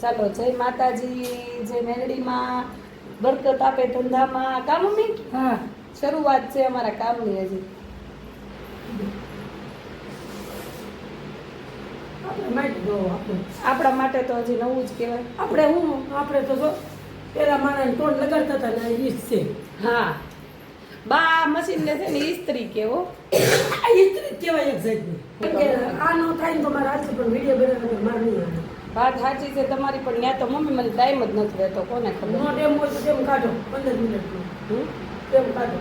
ચાલો જય માતાજી જય મેલડીમાં બરકત આપે ધંધામાં. કામ મમ્મી? હા. શરૂઆત છે અમારા કામની હજી. આપણે માટે તો હજી નવું જ કહેવાય. આપણે હું? આપણે તો જો પેલા માણસ ટોન લગાડતા હતા ને ઈ છે. હા. બા મશીન ને છે ને ઇસ્ત્રી કેવો ઇસ્ત્રી કેવાય કહેવાય એક કેમ આ ન થાય તો મારા હાથથી પણ વીડિયો બનાવવાનો મારે નહીં વાત સાચી છે તમારી પણ ત્યાં તો મમ્મી મને ટાઈમ જ નથી રહેતો કોને ખબર? નો ટેમ હોય તો ટાઈમ કાઢો પંદર મિનિટનો? તેમ કાઢો.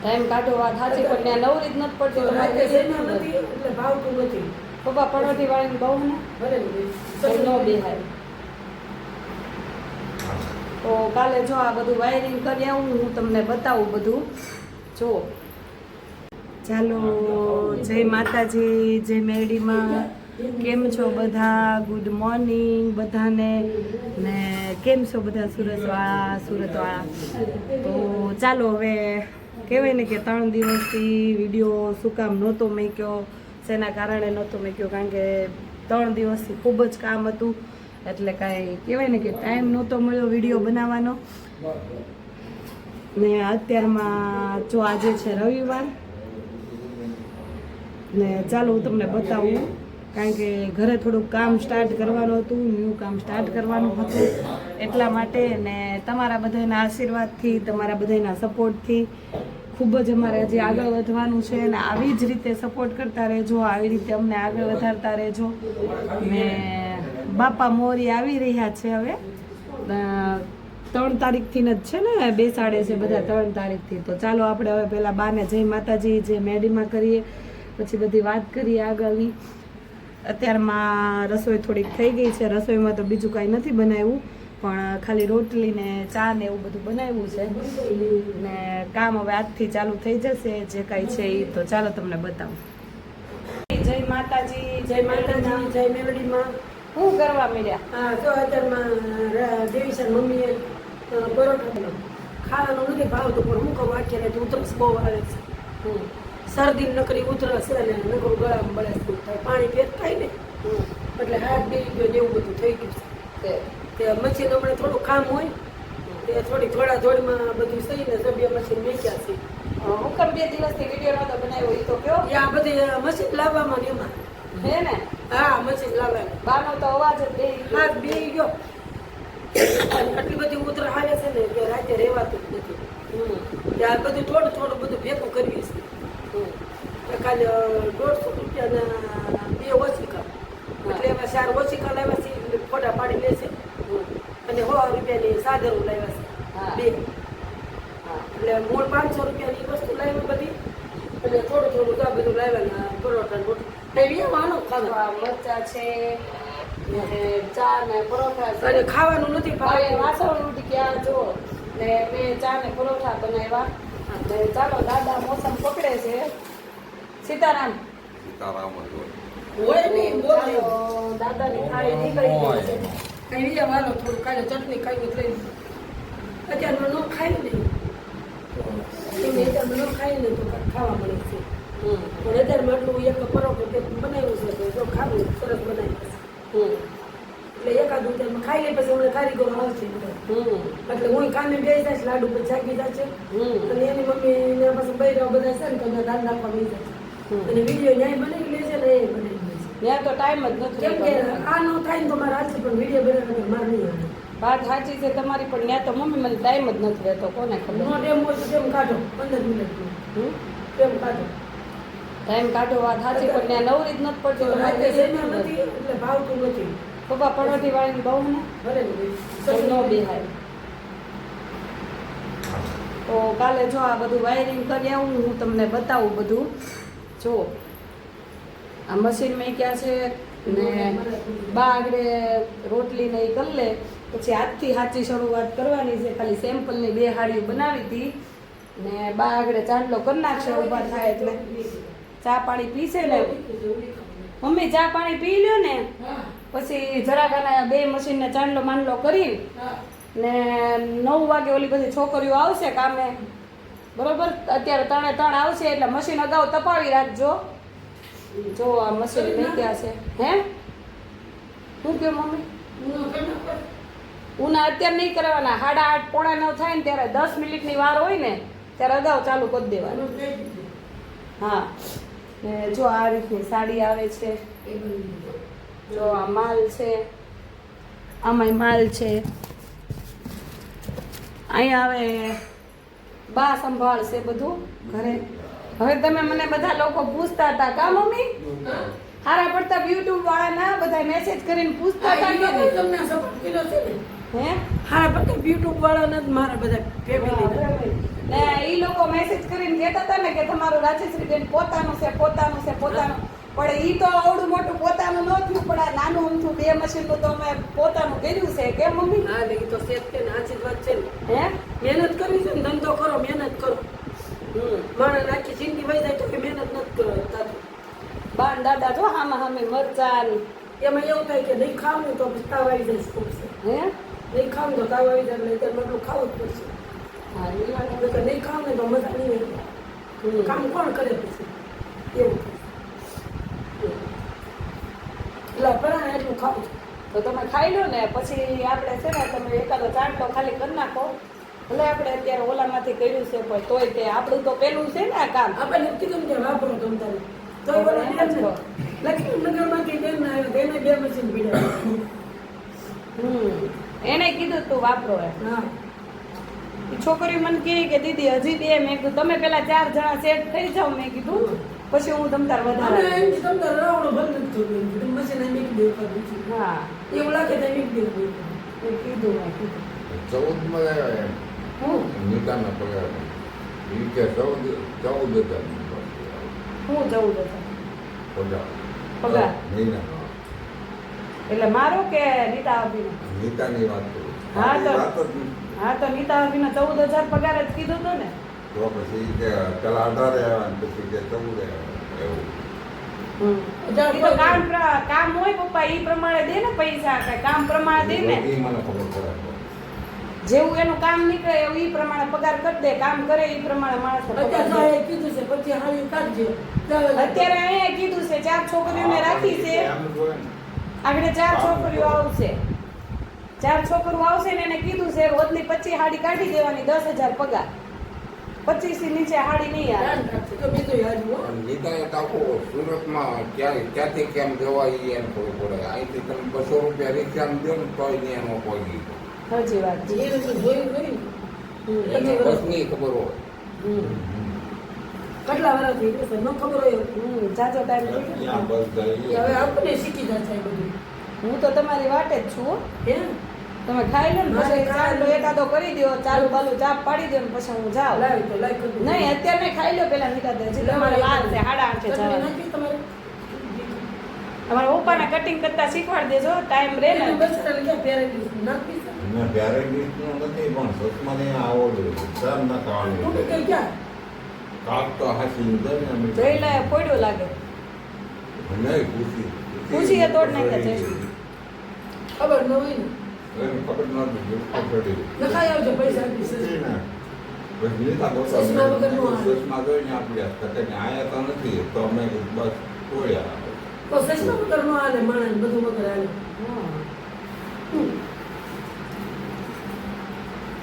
ટાઈમ કાઢો વાત સાચી પણ ત્યાં નવરી જ નથી પડતી તમારે નથી એટલે ભાવતું નથી. પપ્પા પરોઠી વાળીને બહુ ને? ભલે નો. બેહાય. તો કાલે જો આ બધું વાયરિંગ કરી આવું હું તમને બતાવું બધું. જો ચાલો જય માતાજી જય મેરડીમાં. કેમ છો બધા? ગુડ મોર્નિંગ બધાને. ને કેમ છો બધા સુરતવાળા સુરતવાળા? તો ચાલો હવે કહેવાય ને કે ત્રણ દિવસથી વીડિયો શું કામ નહોતો મૂક્યો, શેના કારણે નહોતો મૂક્યો, કારણ કે ત્રણ દિવસથી ખૂબ જ કામ હતું. એટલે કાંઈ કહેવાય ને કે ટાઈમ નહોતો મળ્યો વીડિયો બનાવવાનો. ને અત્યારમાં જો આજે છે રવિવાર. ને ચાલો હું તમને બતાવું. કારણ કે ઘરે થોડુંક કામ સ્ટાર્ટ કરવાનું હતું, ન્યૂ કામ સ્ટાર્ટ કરવાનું હતું. એટલા માટે ને તમારા બધાના આશીર્વાદથી, તમારા બધાના સપોર્ટથી ખૂબ જ અમારે હજી આગળ વધવાનું છે અને આવી જ રીતે સપોર્ટ કરતા રહેજો, આવી રીતે અમને આગળ વધારતા રહેજો. ને બાપા મોરી આવી રહ્યા છે હવે. ત્રણ તારીખથી જ છે ને બેસાડે છે બધા ત્રણ તારીખથી. તો ચાલો આપણે હવે પહેલાં બાને જય માતાજી જે મેડીમાં કરીએ. પછી બધી વાત કરીએ આગળની. અત્યારમાં રસોઈ થોડીક થઈ ગઈ છે. રસોઈમાં તો બીજું કાંઈ નથી બનાવ્યું પણ ખાલી રોટલી ને ચા ને એવું બધું બનાવ્યું છે. ને કામ હવે આજથી ચાલુ થઈ જશે. જે કાંઈ છે એ તો ચાલો તમને બતાવું. જય માતાજી જય માતાજી જય મેલડીમાં શું કરવા મળ્યા હા તો અત્યારમાં દેવીસર મમ્મીએ પરોઠા ખાવાનો નથી ભાવતું પણ હું કહું રાત ઉધરસ બહુ આવે છે. શરદી નકરી ઉધરસ છે ને નકરું ગળામાં બળે છે. થાય પાણી ફેર થાય ને એટલે હાથ બેસી ગયો ને એવું બધું થઈ ગયું છે. તે મશીન હમણાં થોડું કામ હોય તે થોડી થોડા થોડીમાં બધું સહી ને સભ્ય મશીન મેક્યા છે. હુકમ બે દિવસથી વીડિયો નહોતો બનાવ્યો એ તો કયો? આ બધી મશીન લાવવામાં ને એમાં. હે ને? હા મશીન લાવવાનું બાનો તો અવાજ જ બે હાથ બેસી ગયો. અને આટલી બધી ઉધર હાલે છે ને કે રાતે રહેવાતું જ નથી. હમ. તે બધું થોડું થોડું બધું ભેગું કરવી છે હમ એટલે કાલે દોઢસો રૂપિયાના બે ઓછીકા એટલે એમાં ચાર ઓછીકા લાવ્યા છે ફોટા પાડી લેશે અને સો રૂપિયાની સાદરું લાવ્યા. છે. બે. હા. એટલે મૂળ પાંચસો રૂપિયાની વસ્તુ લાવી બધી. અને થોડું થોડું આ બધું લાવ્યા પરોઠા રોટલી. તો ખાવા મરચા છે ચા ને પરોઠા અને ખાવાનું નથી ભાવતું. ઉઠી ઉટક્યા જો. ને બે ચા ને પરોઠા બનાવ્યા. ચાલો દાદા મોસમ પકડે છે. સીતારામ. સીતારામ હતો હોય. નહીં, બોલ. નહીં. ચાલો દાદાની થાળી નીકળી ગઈ છે. કઈ આનો થોડું કાલે ચટણી કઈ થઈ અત્યારમાં ન ખાય ને. એને અત્યારમાં ન ખાઈ ને તો ખાવા મળે છે. હમ. પણ અત્યારમાં આટલું એક પરોઠો કે બનાવ્યું છે તો જો ખાવું સરસ બનાવ્યું છે. હમ. એટલે એકાદું અત્યારમાં ખાઈ લે પછી હમણાં કારીગરો આવશે હમ. એટલે હું કામે બે જાય લાડુ પછી જાગી જશે. હમ. અને એની મમ્મી ને પછી બૈરા બધા છે ને તો દાન નાખવા વહી જાય. અને વીડિયો ન્યાય બનાવી લે છે ને એ બનાવી લે છે. ત્યાં તો ટાઈમ જ નથી કેમ કે આ નો થાય ને તો મારે હાથથી પણ વીડિયો બનાવવાનો મારે નહીં આવે વાત સાચી છે તમારી પણ ત્યાં તો મમ્મી મને ટાઈમ જ નથી રહેતો. કોને ખબર? નો ટાઈમ હોય તો તેમ કાઢો? પંદર મિનિટનો હમ? કાઢો? ટાઈમ કાઢો વાત સાચી પણ ત્યાં નવરી જ નથી પડતી તો રાતે નથી. એટલે ભાવતું નથી. પપ્પા પરોઠી વાળીને બહુ ને? ભલે ન બેહાય. તો કાલે જો આ બધું વાયરિંગ કરી આવું હું તમને બતાવું બધું. જો આ મશીન મેં ક્યાં છે? ને બા આગળ રોટલી ને એ કરી લે. પછી આજથી સાચી શરૂઆત કરવાની છે. ખાલી સેમ્પલની બે હાડીઓ બનાવી હતી. ને બા આગળ ચાંદલો કરી નાખશે ઊભા થાય એટલે. ચા પાણી પીશે ને. મમ્મી ચા પાણી પી લ્યો ને. પછી જરાક આના બે મશીનને ચાંદલો માંડલો કરી. ને નવ વાગે ઓલી બધી છોકરીઓ આવશે કામે. બરોબર? અત્યારે ત્રણે ત્રણ આવશે એટલે મશીન અગાઉ તપાવી રાખજો. જો આ મશીન મૂક્યા છે. હે? શું કહો મમ્મી? ઉના અત્યારે નહીં કરવાના. સાડા આઠ પોણા નવ થાય ને ત્યારે દસ મિનિટની વાર હોય ને ત્યારે અગાઉ ચાલુ કરી દેવાનું. હા. ને જો આ રીતની સાડી આવે છે. જો આ માલ છે. આમાંય માલ છે. અહીંયા આવે બા સંભાળશે બધું ઘરે. હવે તમે મને બધા લોકો પૂછતા હતા કા મમ્મી? હારા પડતા યુટ્યુબ વાળા ના બધા મેસેજ કરીને પૂછતા હતા કે તમને સપોર્ટ કર્યો છે ને. હે? હારા પડતા યુટ્યુબ વાળાના જ મારા બધા ફેમિલી ને. એ લોકો મેસેજ કરીને કહેતા હતા ને કે તમારું રાજેશ્રી બેન પોતાનું છે પોતાનું છે પોતાનું. પણ ઈ તો આવડું મોટું પોતાનું ન થયું પણ આ નાનું અમથું બે મશીનનું તો અમે પોતાનું કર્યું છે. કેમ મમ્મી? હા એ તો સેફ છે ને આશીર્વાદ છે ને. હે? મહેનત કરવી છે ને ધંધો કરો મહેનત કરો હમ માણસ આખી જિંદગી વહી જાય તો કે મહેનત નથી કરો તાતું. બા ને દાદા જો હામાં હામે મરચા એમાં એવું થાય કે નહીં ખાવ ને તો તાવ આવી જાય છે. હે નહીં ખાવ તો તાવ આવી જાય નહીં ત્યારે એટલું ખાવું જ પડશે હા એ વાત. નહીં ખાવ ને તો મજા નહીં આવે. કામ કોણ કરે પછી એવું એટલે પરાણે એટલું ખાવું. તો તમે ખાઈ લો ને પછી આપણે છે ને તમે એકાદો ચાંટો ખાલી કરી નાખો ભલે આપણે અત્યારે ઓલામાંથી કર્યું છે પણ તોય તે આપણું તો પેલું છે ને આ કામ આપણે કીધું કે વાપરો તમ તારે તો તો બોલે એમ જ લક્ષ્મીનગરમાંથી બેન આવ્યો તો એને બે મશીન પીડ્યા. હમ. એને કીધું તું વાપરો એમ. હા. છોકરી મને કહે કે દીદી હજી બે. મેં કીધું તમે પેલા ચાર જણા સેટ થઈ જાઓ. મેં કીધું પછી હું તમ તાર વધારે એમ કે બંધ જ એમ મશીન એમ દેવું બીજું. હા. એવું લાગે તો દેવું એ કીધું મેં કીધું. ચૌદમાં આવ્યા એમ. હું? નીતાના પગાર. ઈ કે ચૌદ ચૌદ હજાર. હું જવું હતો પગાર? એટલે મારો કે નીતા અભિનો? નીતાની વાત કરું. હા, તો-. હા તો નીતા અભિનો ચૌદ હજાર પગાર જ કીધું તો ને? તો પછી કે પેલા અઢાર આવ્યા પછી કે ચૌદ એવું. તો કામ કામ હોય પપ્પા ઈ પ્રમાણે દે ને પૈસા કાંઈ કામ પ્રમાણે દે ને? મને ખબર પડે. જેવું એનું કામ નીકળે એવું ઈ પ્રમાણે પગાર કરી દે કામ કરે એ પ્રમાણે માણસો અત્યારે કીધું છે પછી હાલી કાઢજો. અત્યારે અહીંયા કીધું છે ચાર છોકરીઓને રાખી છે. એમ આગળ ચાર છોકરીઓ આવશે. ચાર છોકરીઓ આવશે ને એને કીધું છે રોજની પચીસ હાડી કાઢી દેવાની દસ હજાર પગાર. પચીસથી નીચે હાડી નહીં આવે. તો નીતાએ ટાંકો સુરતમાં ક્યાં ક્યાંથી કેમ જવાય ઈ ખબર પડે. અહીંથી તમે બસો રૂપિયા રિક્ષામાં દો ને તોય નહીં પહોંચી સાચી વાત. છે એ બધું જોયું બસની ખબર હોય. હમ. કેટલા વર્ષ થઈ ગયા છે? ન ખબર હોય. હમ. જાજો ટાઈમ હવે આપણને શીખી જશે બધું. હું તો તમારી વાટે જ છું હો. હે? તમે ખાઈ લો ને ખાઈ એકાદો કરી દો ચાલુ બાલુ ચાપ પાડી દો ને પછી હું જાઉં. લાવી તો લાવી નહીં અત્યારે ખાઈ લો પેલા નીકળતા હજી તમારે વાર છે સાડા આઠે જવાનું? અમારા પપ્પાને કટિંગ કરતા શીખવાડી દેજો ટાઈમ રહે ને બસ ક્યાં? નાખી? મેં ત્યારે ગીતનું નથી પણ સતમાને આવડ્યું સામ ના ખાવાનું તું કે ક્યાં? કાક તો હાસી દે ને અમે જોઈ લે પડ્યો લાગે નહીં પૂછી પૂછીએ તોડ નાખ્યા છે. ખબર ન હોય ને. ખબર દુઃખ પડી આવજો પૈસા આપીશ. ને નીતા બોલતા સસમા વગરનું સસમા જોઈને આપણે આયા તો નથી તો અમે બસ તોડ્યા તો સસમા વગર નો હાલે માણસ બધું વગર હાલે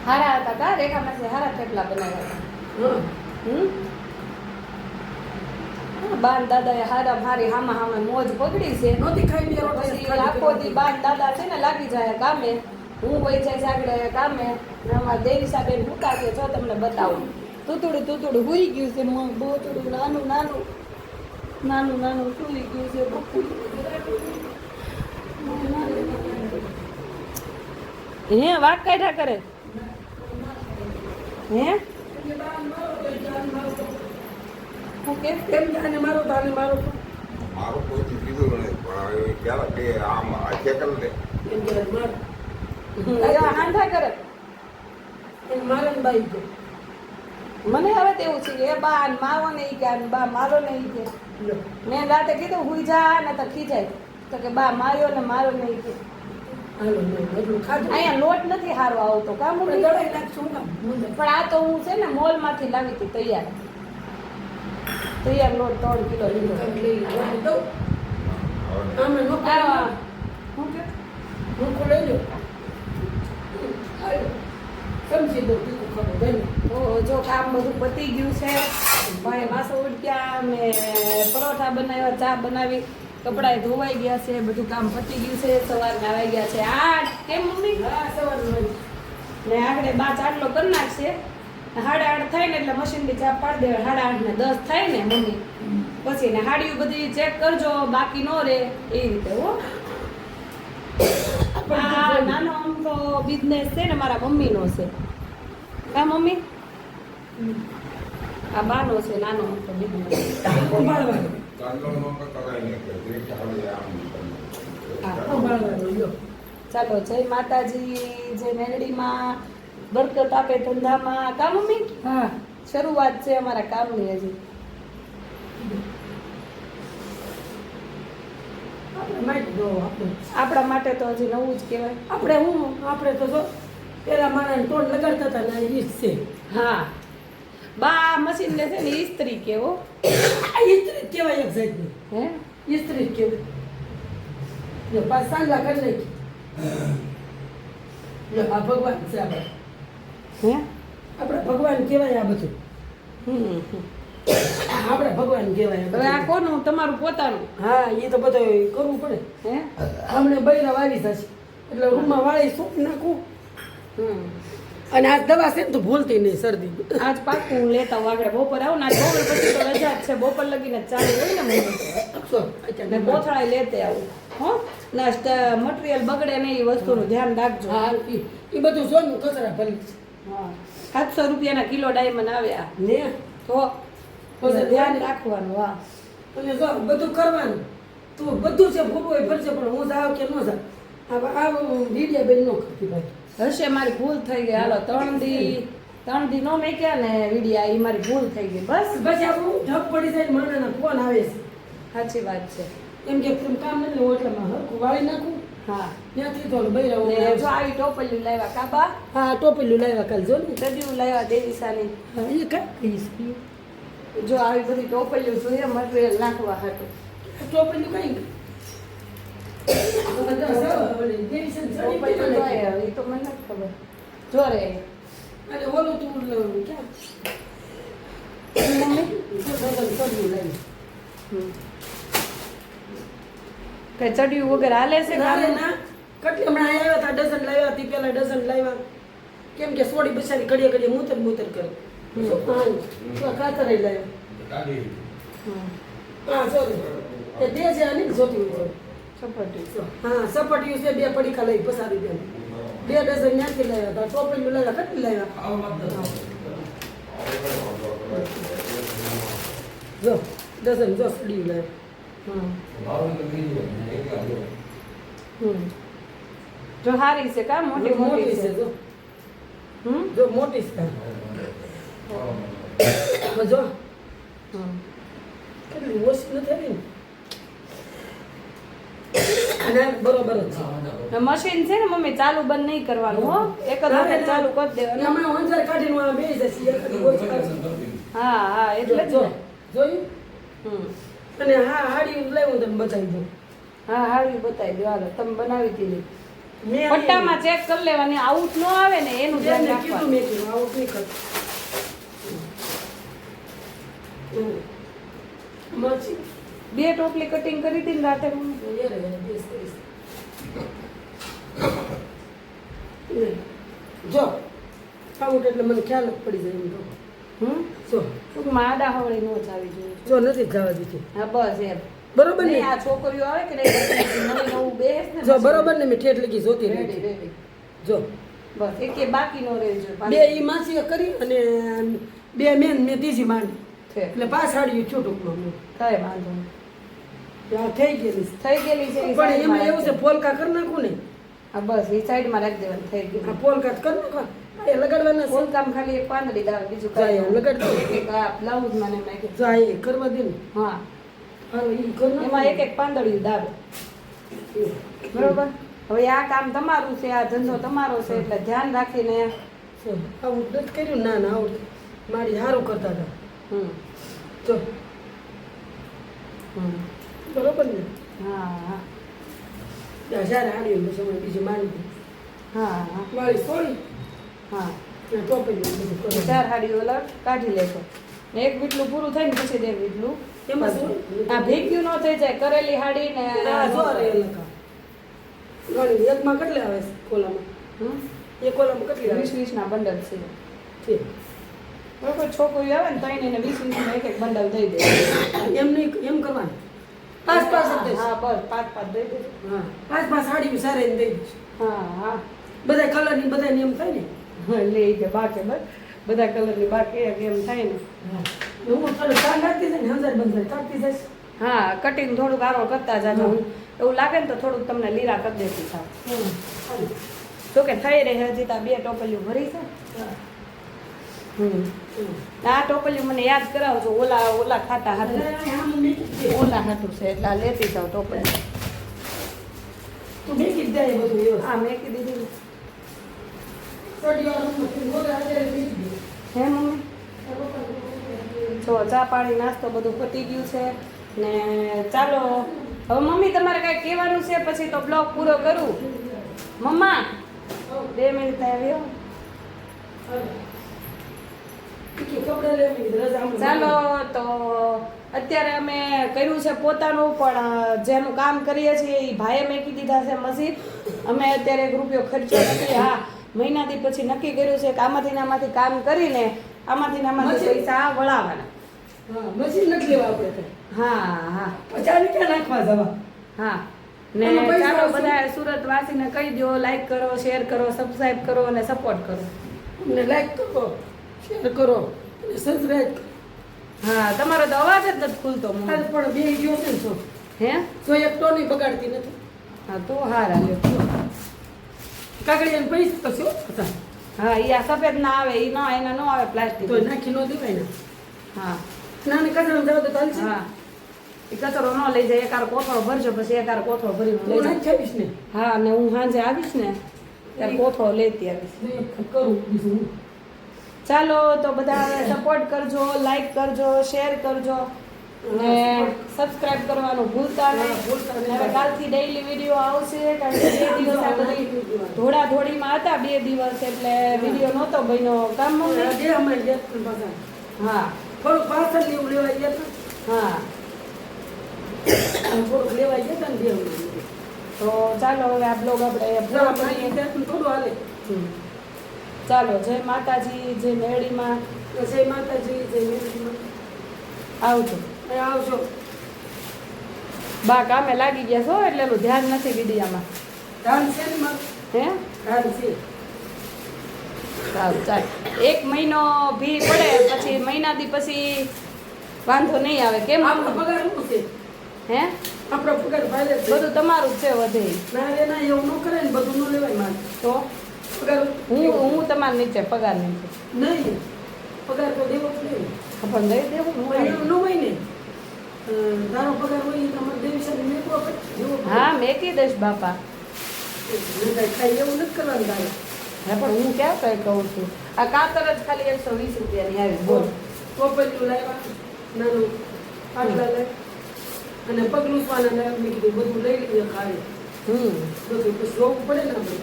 હારા હતા તા રેખા પાસે હારા થેપલા બનાવ્યા હતા બાન દાદાએ હારા મારી હામા હામે મોજ પકડી છે નોતી ખાઈ બે રોટલી પછી આખો દી બાન દાદા છે ને લાગી જાય કામે હું હોય છે આગળ કામે અમારા દેવીસા બેન ભૂકા છે જો તમને બતાવું તૂતુડું તૂતુડું હુઈ ગયું છે બહુ થોડું નાનું નાનું નાનું નાનું સુઈ ગયું છે બકું હે વાઘ કાઢ્યા કરે હે હું કેમ કેમ કે મારો તાને આને મારો. મારું કોઈ કીધું નહીં ક્યારે કે આમ દે હાંધા કરે મારે બાઈ. મને હવે તેવું છે કે એ બા મારો નહીં કે આને બા મારો નહીં કે. મેં રાતે કીધું હુઈ જા ને તો ખીજાય. તો કે બા માર્યો ને મારો નહીં કે. અહીંયા લોટ નથી હારો આવતો કામ. પણ આ તો હું છે ને મોલમાંથી લાવી હતી તૈયાર. તૈયાર લોટ ત્રણ કિલો લીધો. જો કામ બધું પતી ગયું છે. ભાઈ માસો ઉડક્યા ને પરોઠા બનાવ્યા ચા બનાવી કપડા ધોવાઈ ગયા છે બધું કામ પતી ગયું છે સવારના આવી ગયા છે આઠ. કેમ મમ્મી? હા સવારનું ને આગળ બા ચાટલો કરી નાખશે. સાડા આઠ થાય ને એટલે મશીનની ચા પાડી દે સાડા આઠ ને દસ થાય ને મમ્મી. પછી ને હાડીઓ બધી ચેક કરજો બાકી ન રહે એ રીતે હો. આ નાનો અમથો બિઝનેસ છે ને મારા મમ્મીનો છે. હા મમ્મી? આ બાનો છે નાનો આમ બિઝનેસ તો જે ચાલે જય માતાજી જે મેલડીમાં બરકત આપે ધંધામાં. કા મમ્મી? હા. શરૂઆત છે અમારા કામની હજી. આપણે માટે તો હજી નવું જ કહેવાય. આપણે હું? આપણે તો જો પેલા માણસ ટોળ લગાડતા હતા ને ઈસ્ત છે. હા. બા મશીન ને છે ને ઇસ્ત્રી કેવો જ કહેવાય એક જાતની? હે? ઇસ્ત્રી જ કહેવાય પાછ સાંગલા કરી નાખી. આ ભગવાન છે આપણે હે? આપણે ભગવાન કહેવાય આ બધું. આપણે ભગવાન કહેવાય હવે આ. કોનું? તમારું પોતાનું? હા એ તો બધું કરવું પડે. હે? હમણે બૈરા વાવી થશે એટલે રૂમમાં વાળી સૂપ નાખું. હમ. અને આ દવા છે ને તો ભૂલતી નહીં શરદી. આજ પાકું હું લેતા હું આગળ બપોર આવું ને બપોર પછી તો રજા જ છે. બપોર લગીને જ ચાલુ હોય ને મને બોથળાય ને લેતે આવું. હો? ને મટીરિયલ બગડે નહીં એ વસ્તુનું ધ્યાન રાખજો. હા એ બધું બધું સોનું કચરા ભરી હા. સાતસો રૂપિયાના કિલો ડાયમંડ આવ્યા ને? તો ધ્યાન રાખવાનું હા. અને જો બધું કરવાનું. તું બધું છે હોય ભરશે પણ હું જાવ કે ન જાવ આ વિડિયા બેન નો કરતી ભાઈ. હશે મારી ભૂલ થઈ ગઈ. હાલો ત્રણ દી ત્રણ દી નો મેક્યા ને વિડિયા એ મારી ભૂલ થઈ ગઈ. બસ. પછી આપણું ઢગ પડી જાય મને ફોન આવે છે. સાચી વાત છે. એમ કે તું કામ નથી એટલે હરખું વાળી નાખું. હા. ત્યાંથી તો બૈરા ને જો આવી ટોપલિયું લાવ્યા કાબા. હા ટોપેલું લાવ્યા કાલ જો ને. ગડિયું લાવ્યા દેવીસાની. હા એ કાંઈ જો આવી બધી ટોપલિયું જોઈએ મટીરિયલ નાખવા હતું ટોપેલું કઈ કઈ ચડિયું વગર હાલે છે કેટલી હમણાં આવ્યા હતા ડઝન લાવ્યા હતી પેલા ડઝન લાવ્યા. કેમ કે સોડી બિચારી ઘડીએ ઘડીએ મૂતર મૂતર કરે. તો લાવ્યા. હમ. હા સોરી તે બે છે અને જોતી હોય હા સપાટીયું છે બે પડીકા લઈ પસારી દે બે ડઝન ત્યાંથી લાવ્યા હતા. ટોપલીયું લાવ્યા કેટલી લાવ્યા જો ડઝન જો સડી લાવ્યા. જો હારી છે કા? મોટી મોટી છે જો. હમ? જો મોટી છે. જો. કેટલી ઓછી નથી આવી ને? બરોબર છે. મશીન છે ને મમ્મી ચાલુ બંધ નહીં કરવાનું હો. એક જ વખત ચાલુ કરી દેવાનું. અમે અંજાર કાઢીને આ બેસી જશે. હા હા એટલે જો જોયું હમ. અને હા હાડી લેવું તમને બતાવી દઉં. હા હાડી બતાવી દો. હાલો તમે બનાવી દીધી. પટ્ટામાં ચેક કરી લેવાની. આઉટ ન આવે ને એનું ધ્યાન રાખવાનું. મેં કીધું આઉટ નહીં કરતું મરચી બે ટોપલી કટિંગ કરી હતી ને રાતે. મમ્મી. એ રહે, બેસ કરીશ. નહીં. જો આવું એટલે મને ખ્યાલ જ પડી જાય એમ તો. હમ? જો. આડા નો જ આવી જોઈએ. જો નથી જવા દીધી. હા બસ એમ. બરોબર ને? આ છોકરીઓ આવે કે નહીં નવી નવું બેસ ને જો બરોબર ને મેં ઠેઠ લગી જોતી રેડી રેડી. જો. બસ એક બાકી નો રહેજો બે ઈ માસી કરી અને બે મેન મેં ત્રીજી માંડી. એટલે પાછાડ્યું મેં. કઈ વાંધો નહીં. થઈ ગયેલી. થઈ ગયેલી છે પણ એમાં એવું છે પોલકા કરી નાખું ને. હા બસ એ સાઈડમાં રાખી દેવાનું થઈ ગયું ગઈ પોલકા કરી નાખવા એ લગાડવાના ફૂલ કામ ખાલી એક પાંદડી દાવ બીજું જાય, કાંઈ લગાડ દો. એક આ બ્લાઉઝ મને નાખી જો આ એ કરવા દે ને. હા. એમાં એક એક પાંદડી દાવ બરોબર? હવે આ કામ તમારું છે આ ધંધો તમારો છે એટલે ધ્યાન રાખીને આવું નથી કર્યું ના ના આવું મારી સારું કરતા હતા. હમ. જો. હમ. બરોબર ને? હા હા. હજાર જ્યારે સમય બીજી માંડી હા હા. મારી સોળી. હા. ચાર હાડી ઓલા કાઢી લેશો. ને એક વીટલું પૂરું થાય ને પછી બે વીટલું એમાં શું? આ ભેગ્યું ન થઈ જાય કરેલી હાડી ને. ગણી, એકમાં કેટલે આવે કોલામાં? એક કોલામાં કેટલી આવે? વીસ વીસ ના બંડલ છે. ઠીક. બરોબર છોકરી આવે ને તો એને વીસ વીસ એક એક બંડલ દઈ દે. એમ નહીં એમ કરવાનું. પાંચ પાંચ જ હા બસ પાંચ પાંચ દઈ દે હા. પાંચ પાંચ સાડી સારી દઈ દઈશ. હા હા. બધા કલરની બધા એમ થાય ને? હા, લે ઈ બાકે બસ. બધા કલરની બાકી એમ થાય ને. હું. થોડું કામ જાય ને બંધાર કાઢતી જઈશ. હા કટિંગ થોડુંક આરો કરતા જાજો હું. એવું લાગે ને તો થોડુંક તમને લીરા કરી દેતી થાવ. તો કે થઈ રહે હજી તા બે ટોપલીઓ ભરી છે. આ ટોપલીઓ મને યાદ કરાવજો ઓલા ઓલા ખાતા દે. ઓલા હાથું છે એટલે આ લેતી જાવ ટોપલી. તું મેકી જ બધું હા મેં કીધી દીધી સળિયાનું બધું ગોળા હાથે મેકી દે. હે મમ્મી જો, ચા પાણી, નાસ્તો બધું પતી ગયું છે. ને ચાલો, હવે મમ્મી, તમારે કાંઈ કહેવાનું છે? પછી તો બ્લોગ પૂરો કરું. મમ્મા, બે મિનિટ આવ્યો. ચાલો, તો અત્યારે અમે કર્યું છે પોતાનું, પણ જેનું કામ કરીએ છીએ, એ ભાઈએ મેકી દીધા છે મસ્જિદ અમે અત્યારે એક રૂપિયો ખર્ચો નથી. હા મહિનાથી પછી નક્કી કર્યું છે કે આમાંથી આમાંથી કામ કરીને આમાંથી આમાંથી પૈસા વળાવવાના હા, મશીન નથી લેવા આપણે હા હા. પચાસ રૂપિયા નાખવા જવા. હા. ને ચાલો બધા સુરત વાસીને કહી દો લાઈક કરો શેર કરો સબસ્ક્રાઈબ કરો અને સપોર્ટ કરો. ને લાઈક કરો શેર કરો અને સબસ્ક્રાઈબ હા તમારો તો અવાજ જ નથી ખુલતો પણ બે ગયો છે હે? તો એક ટોની બગાડતી નથી. હા તો હારા લ્યો એને પૈસા તો શું? હતા. હા એ આ સફેદ ના આવે એ ના એના ન આવે પ્લાસ્ટિક તો નાખી ન દેવાય ને. હા. નાની કચરો જાવ તો ચાલશે હા. એ કચરો ન લઈ જાય એકાર કોથળો ભરજો પછી એકાર કોથળો ભરી લઈ જાય નાખી ને. હા અને હું સાંજે આવીશ ને ત્યારે કોથળો લેતી આવીશ. કરું બીજું ચાલો તો બધા સપોર્ટ કરજો લાઈક કરજો શેર કરજો. ને સબસ્ક્રાઇબ કરવાનું ભૂલતા નહીં. ભૂલતા નહીં. હવે કાલથી ડેઈલી વીડિયો આવશે કારણ કે બે દિવસ આ બધી ધોળા ધોળીમાં હતા બે દિવસ એટલે વીડિયો નહોતો બન્યો. કામ જે. હા. થોડુંક પાછળ લેવું લેવાય ગયા હા. થોડુંક લેવાય ગયા ને બે તો ચાલો હવે આ બ્લોગ આપણે થોડું હાલે. ચાલો જય માતાજી જય મેળીમાં. જય માતાજી જય મેળીમાં. આવજો. આવજો બા કામે લાગી ગયા છો એટલે એનું ધ્યાન નથી વિડિયામાં. ધ્યાન છે ને હે? ધ્યાન છે. સારું ચાલ. એક મહિનો ભી પડે પછી મહિનાથી પછી વાંધો નહીં આવે. કેમ? આપણો પગાર શું છે? હે? આપણો પગાર ભાઈ બધું તમારું જ છે વધે. ના રે ના એવું ન કરે ને બધું ન લેવાય મારે. તો? પગાર હું હું તમારા નીચે પગાર નીચે. નહીં પગાર તો દેવો જ નહીં. ખબર દઈ દેવું પણ હું ન હોય ને. હા મેકી દઈશ બાપા. કાંઈ એવું નથી કરવાનું તારે. હા પણ હું ક્યાં કઈ કહું છું? આ કાતર જ ખાલી એકસો વીસ રૂપિયાની આવી બોલ. ટોપલિયું લાવ્યા નાનું અને પગલું પાના લાવ્યા મેં કીધું બધું લઈ લઈએ ખાલી. હમ. બધું પછી જોવું પડે ને આપણે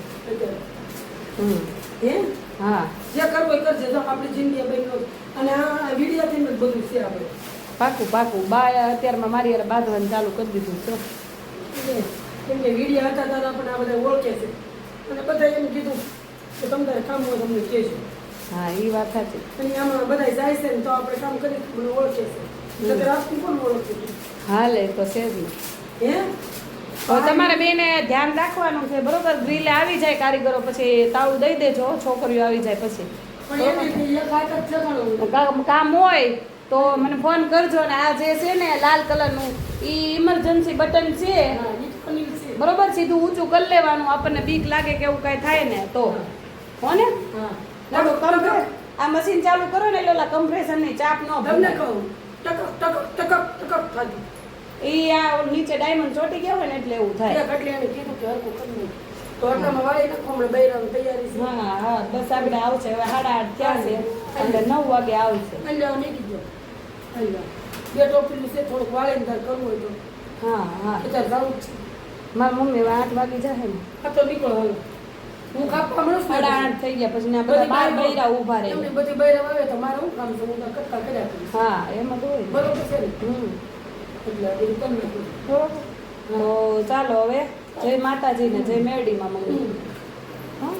હમ. હે? હા. જે કરવું કરજે. જો આપણી જિંદગી બન્યો. અને આ વિડીયાથી બધું છે આપણે. પાકું પાકું. બા અત્યારમાં મારી યાર બાંધવાનું ચાલુ કરી દીધું છે. કેમ કે વિડીયા હતા ત્યારે આપણે આ બધા ઓળખે છે. અને બધા એમ કીધું કે તમારે કામ હોય તમને કહેજો. હા એ વાત સાચી. અને આમાં બધા જાય છે ને તો આપણે કામ કરી મને ઓળખે છે. ઓળખે હાલે તો છે હે? તમારે બેને ધ્યાન રાખવાનું છે બરોબર? ગ્રીલે આવી જાય કારીગરો પછી તાળું દઈ દેજો છોકરીઓ આવી જાય પછી. કામ હોય તો મને ફોન કરજો ને આ જે છે ને લાલ કલરનું એ ઇમરજન્સી બટન છે. બરોબર? સીધું ઊંચું કરી લેવાનું આપણને બીક લાગે કે એવું કાંઈ થાય ને તો. હો. ને આ મશીન ચાલુ કરો ને એટલે ઓલા કમ્પ્રેશનની ચાપ ન તમને કહું થતી ઈ આ નીચે ડાયમંડ ચોટી ગયા હોય ને એટલે એવું થાય. એટલે એને કીધું કે હરકું કરી. તો આટલામાં વાળી નાખો હમણાં બૈરાની તૈયારી છે. હા હા. બસ આપણે આવશે. હવે સાડા આઠ થયા છે. એટલે નવ વાગે આવશે. એટલે નીકળી. બે ટોપીનું છે થોડુંક વાળીને તાર કરવું હોય તો. હા હા. અત્યારે જવું જ છે. મારી મમ્મી આઠ વાગી જશે ને. તો નીકળો હાલો હું કાપવા મળું સાડા આઠ થઈ ગયા પછી ને બધા બાર બૈરા ઊભા રહે. એમની બધી બૈરા આવે તો મારે શું કામ છે? હું તો કટકા કર્યા કરીશ હા એમાં તો હોય બરોબર છે ને? હમ. એટલે એવું નાખ્યું બરોબર. તો ચાલો હવે જય માતાજી ને જય મેરડીમાં હમ. હા.